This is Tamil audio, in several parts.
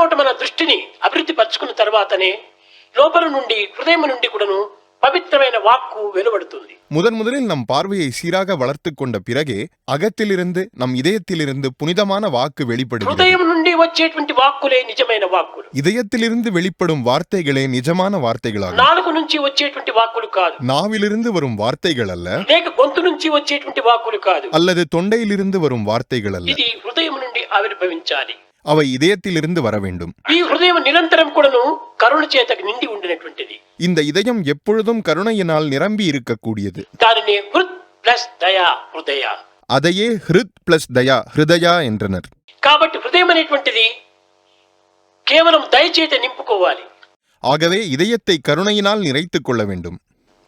మొట్టమొదట మన దృష్టిని అభివృద్ధి పరుచుకున్న తర్వాతనే లోపల నుండి హృదయం నుండి కూడాను పవిత్రమైన వాక్కు వెలువడుతుంది முதன் முதலில் நம் பார்வையை சீராக வளர்த்துக் கொண்ட பிறகே அகத்திலிருந்து நம் இதயத்திலிருந்து புனிதமான வாக்கு வெளிப்படுகிறது హృదయం నుండి వచ్చేటువంటి వాక్కులే నిజమైన వాక్కులు இதயத்திலிருந்து வெளிப்படும் வார்த்தைகளே நிஜமான வார்த்தைகளாகும் నాలుగు నుంచి వచ్చేటువంటి వాక్కులు కాదు நாவிலிருந்து வரும் வார்த்தைகள் அல்ல లేక గొంతు నుంచి వచ్చేటువంటి వాక్కులు కాదు அல்லது தொண்டையிலிருந்து வரும் வார்த்தைகள் அல்ல ఇది హృదయం నుండి ఆవిర్భవించాలి அவை இதயத்திலிருந்து வர வேண்டும் ఈ హృదయం నిరంతరం కూడాను కరుణ చేత నిండి ఉండినటువంటిది இந்த இதயம் எப்பொழுதும் கருணையினால் நிரம்பி இருக்கக்கூடியது దానిని హృద్ ప్లస్ దయా హృదయ அதையே ஹிருத் பிளஸ் தயா ஹிருதயா என்றனர் కాబట్టి హృదయం అనేటువంటిది కేవలం దయచేత నింపుకోవాలి ஆகவே இதயத்தை கருணையினால் நிறைத்துக் கொள்ள வேண்டும்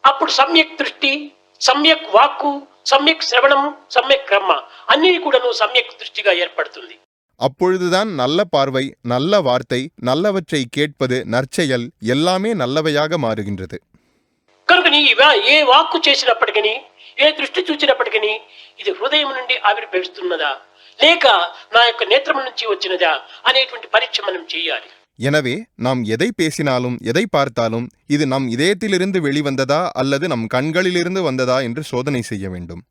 అప్పుడు సమ్యక్ దృష్టి సమ్యక్ వాక్కు సమ్యక్ శ్రవణం సమ్యక్ కర్మ అన్ని కూడాను సమ్యక్ దృష్టిగా ఏర్పడుతుంది அப்பொழுதுதான் நல்ல பார்வை நல்ல வார்த்தை நல்லவற்றை கேட்பது நற்செயல் எல்லாமே நல்லவையாக மாறுகின்றது కనుక నీ వా- ఏ వాక్కు చేసినప్పటికీ ఏ దృష్టి చూచినప్పటికీ ఇది హృదయం నుండి ఆవిర్భవిస్తున్నదా లేక నా యొక్క నేత్రం నుంచి వచ్చినదా అనేటువంటి పరీక్ష మనం చేయాలి எனவே நாம் எதை பேசினாலும் எதை பார்த்தாலும் இது நம் இதயத்திலிருந்து வெளிவந்ததா அல்லது நம் கண்களிலிருந்து வந்ததா என்று சோதனை செய்ய வேண்டும்